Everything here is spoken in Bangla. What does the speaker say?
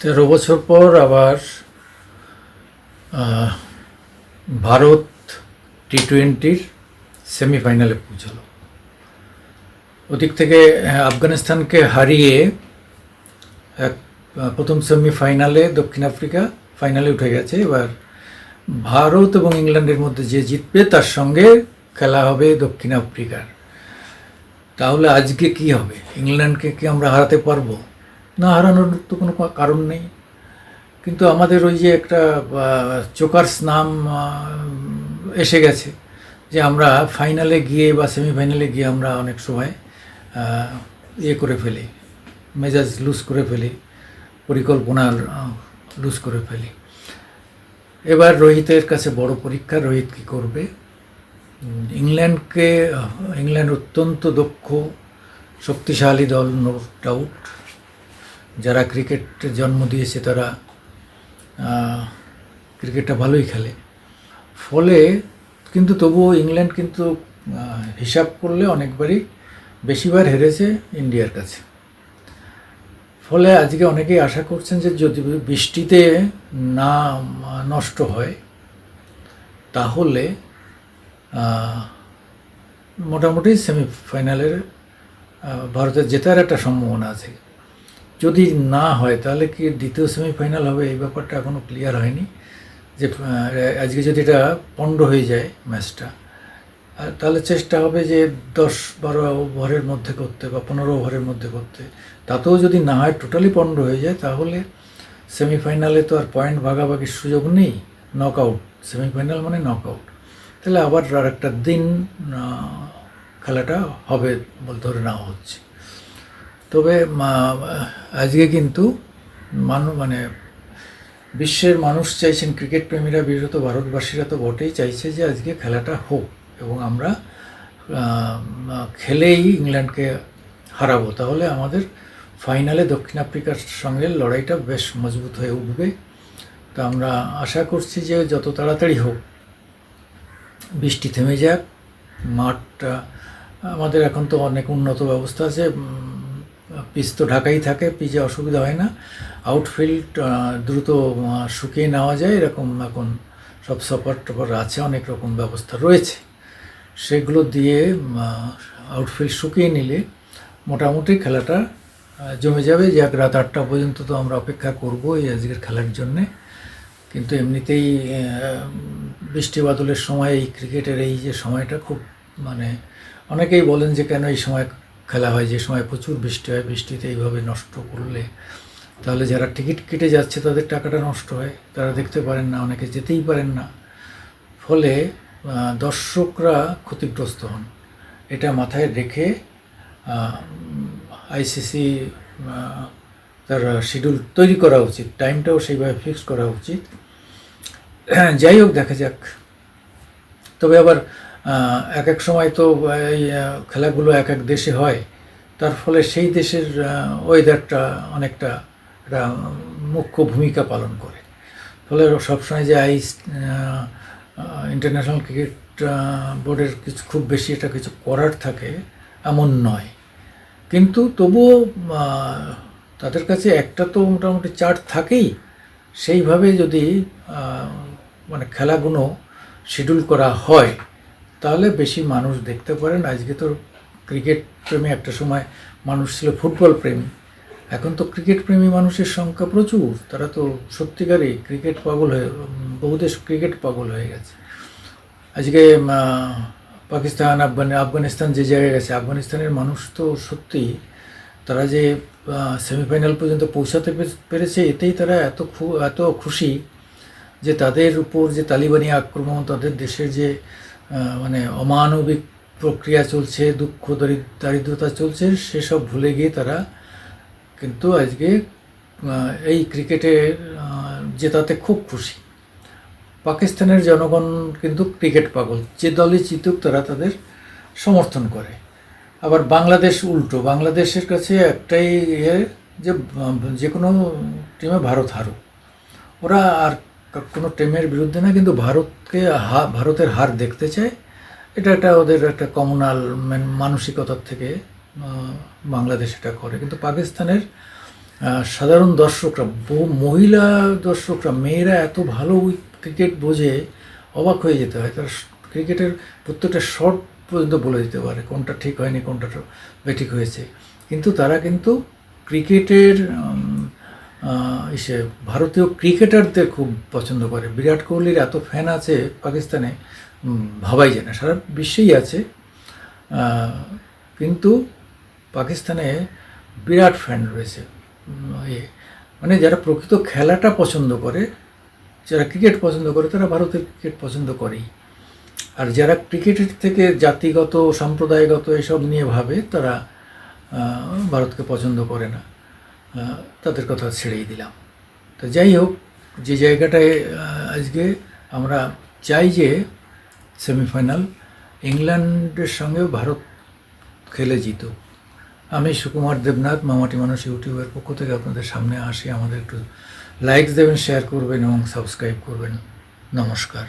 তেরো বছর পর আবার ভারত টি টোয়েন্টির সেমিফাইনালে পৌঁছালো। ওদিক থেকে আফগানিস্তানকে হারিয়ে এক প্রথম সেমিফাইনালে দক্ষিণ আফ্রিকা ফাইনালে উঠে গেছে। এবার ভারত এবং ইংল্যান্ডের মধ্যে যে জিতবে, তার সঙ্গে খেলা হবে দক্ষিণ আফ্রিকার। তাহলে আজকে কি হবে? ইংল্যান্ডকে কি আমরা হারাতে পারব? না হারানোর তো কোনো কারণ নেই। কিন্তু আমাদের ওই যে একটা চোকার্স নাম এসে গেছে যে আমরা ফাইনালে গিয়ে বা সেমিফাইনালে গিয়ে আমরা অনেক সময় ইয়ে করে ফেলি, মেজাজ লুজ করে ফেলি, পরিকল্পনা লুজ করে ফেলি। এবার রোহিতের কাছে বড় পরীক্ষা, রোহিত কী করবে? ইংল্যান্ডকে, ইংল্যান্ড অত্যন্ত দক্ষ, শক্তিশালী দল নো ডাউট যারা ক্রিকেট জন্ম দিয়েছে তারা ক্রিকেটটা ভালোই খেলে। ফলে কিন্তু তবুও ইংল্যান্ড কিন্তু হিসাব করলে অনেকবারই বেশিবার হেরেছে ইন্ডিয়ার কাছে। ফলে আজকে অনেকেই আশা করছেন যে যদি বৃষ্টিতে না, নষ্ট হয়, তাহলে মোটামুটি সেমিফাইনালের ভারতের জেতার একটা সম্ভাবনা আছে। যদি না হয়, তাহলে কি দ্বিতীয় সেমিফাইনাল হবে? এই ব্যাপারটা এখনও ক্লিয়ার হয়নি। যে আজকে যদি এটা পণ্ড হয়ে যায় ম্যাচটা তাহলে চেষ্টা হবে যে দশ বারো ওভারের মধ্যে করতে বা পনেরো ওভারের মধ্যে করতে। তাতেও যদি না হয় টোটালি পণ্ড হয়ে যায়, তাহলে সেমিফাইনালে তো আর পয়েন্ট ভাগাভাগির সুযোগ নেই। নক আউট সেমিফাইনাল মানে নক আউট তাহলে আবার আর একটা দিন খেলাটা হবে বলে ধরে নেওয়া হচ্ছে। তবে আজকে কিন্তু মানু মানে বিশ্বের মানুষ চাইছেন ক্রিকেট প্রেমীরা বিশেষত ভারতবাসীরা তো বটেই চাইছে যে আজকে খেলাটা হোক এবং আমরা খেলেই ইংল্যান্ডকে হারাবো। তাহলে আমাদের ফাইনালে দক্ষিণ আফ্রিকার সঙ্গে লড়াইটা বেশ মজবুত হয়ে উঠবে। তা আমরা আশা করছি যে যত তাড়াতাড়ি হোক, বৃষ্টি থেমে যাক, মাঠটা, আমাদের এখন তো অনেক উন্নত ব্যবস্থা আছে পিচ তো ঢাকাই থাকে পিচে অসুবিধা হয় না। আউটফিল্ড দ্রুত শুকিয়ে নেওয়া যায়, এরকম এখন সব সাপোর্ট টপার আছে, অনেক রকম ব্যবস্থা রয়েছে। সেগুলো দিয়ে আউটফিল্ড শুকিয়ে নিলে মোটামুটি খেলাটা জমে যাবে। যাক, রাত আটটা পর্যন্ত তো আমরা অপেক্ষা করব এই আজকের খেলার জন্যে। কিন্তু এমনিতেই বৃষ্টি বাদলের সময় এই ক্রিকেটের এই যে সময়টা খুব মানে অনেকেই বলেন যে কেন এই সময় খেলা হয়, যে সময় প্রচুর বৃষ্টি হয়, বৃষ্টিতে এইভাবে নষ্ট করলে, তাহলে যারা টিকিট কেটে যাচ্ছে তাদের টাকাটা নষ্ট হয়। তারা দেখতে পারেন না, অনেকে যেতেই পারেন না। ফলে দর্শকরা ক্ষতিগ্রস্ত হন। এটা মাথায় রেখে আইসিসি তার শিডিউল তৈরি করা উচিত। টাইমটাও সেইভাবে ফিক্স করা উচিত। যাই হোক, দেখা যাক। তবে আবার এক এক সময় তো এই খেলাগুলো এক এক দেশে হয়। তার ফলে সেই দেশের ওয়েদারটা অনেকটা মুখ্য ভূমিকা পালন করে। ফলে সবসময় যে আইস ইন্টারন্যাশনাল ক্রিকেট বোর্ডের কিছু, খুব বেশি এটা কিছু করার থাকে, এমন নয়। কিন্তু তবুও তাদের কাছে একটা তো মোটামুটি চার্ট থাকেই। সেইভাবে যদি মানে খেলাগুলো শিডিউল করা হয় তাহলে বেশি মানুষ দেখতে পারেন। আজকে তো ক্রিকেট প্রেমী একটা সময় মানুষ ছিল ফুটবল প্রেমী। এখন তো ক্রিকেট প্রেমী মানুষের সংখ্যা প্রচুর। তারা তো সত্যিকারই ক্রিকেট পাগল হয়ে, বহু দেশ ক্রিকেট পাগল হয়ে গেছে। আজকে পাকিস্তান, আফগান, আফগানিস্তান যে জায়গায় গেছে, আফগানিস্তানের মানুষ তো সত্যি তারা যে সেমিফাইনাল পর্যন্ত পৌঁছাতে পেরেছে এতেই তারা এত এত খুশি যে তাদের উপর যে তালিবানি আক্রমণ, তাদের দেশের যে মানে অমানবিক প্রক্রিয়া চলছে, দুঃখ দারিদ্রতা চলছে, সেসব ভুলে গিয়ে তারা কিন্তু আজকে এই ক্রিকেটে জেতাতে খুব খুশি। পাকিস্তানের জনগণ কিন্তু ক্রিকেট পাগল। যে দলই জিতুক তারা তাদের সমর্থন করে। আবার বাংলাদেশ উল্টো। বাংলাদেশের কাছে একটাই ইয়ে যে যে কোনো টিমে ভারত হারুক। ওরা আর কোনো টিমের বিরুদ্ধে না, কিন্তু ভারতকে হা, ভারতের হার দেখতে চায়। এটা একটা ওদের একটা কমনাল মানসিকতার থেকে বাংলাদেশ এটা করে। কিন্তু পাকিস্তানের সাধারণ দর্শকরা মহিলা দর্শকরা, মেয়েরা এত ভালো ক্রিকেট বোঝে, অবাক হয়ে যেতে হয়। তারা ক্রিকেটের প্রত্যেকটা শট পর্যন্ত বলে দিতে পারে, কোনটা ঠিক হয়নি, কোনটা বেঠিক হয়েছে। কিন্তু তারা কিন্তু ক্রিকেটের ইসে ভারতীয় ক্রিকেটারদের খুব পছন্দ করে। বিরাট কোহলির এত ফ্যান আছে পাকিস্তানে ভাবাই যায় না। সারা বিশ্বেই আছে। কিন্তু পাকিস্তানে বিরাট ফ্যান রয়েছে। মানে যারা প্রকৃত খেলাটা পছন্দ করে, যারা ক্রিকেট পছন্দ করে, তারা ভারতের ক্রিকেট পছন্দ করেই। আর যারা ক্রিকেটের থেকে জাতিগত, সম্প্রদায়গত এসব নিয়ে ভাবে, তারা ভারতকে পছন্দ করে না। তাদের কথা ছেড়েই দিলাম। তো যাই হোক, যে জায়গাটায় আজকে আমরা চাই যে সেমিফাইনাল ইংল্যান্ডের সঙ্গেও ভারত খেলে জিতুক। আমি সুকুমার দেবনাথ মামাটি মানুষ ইউটিউবের পক্ষ থেকে আপনাদের সামনে আসি। আমাদের একটু লাইক দেবেন শেয়ার করবেন এবং সাবস্ক্রাইব করবেন। নমস্কার।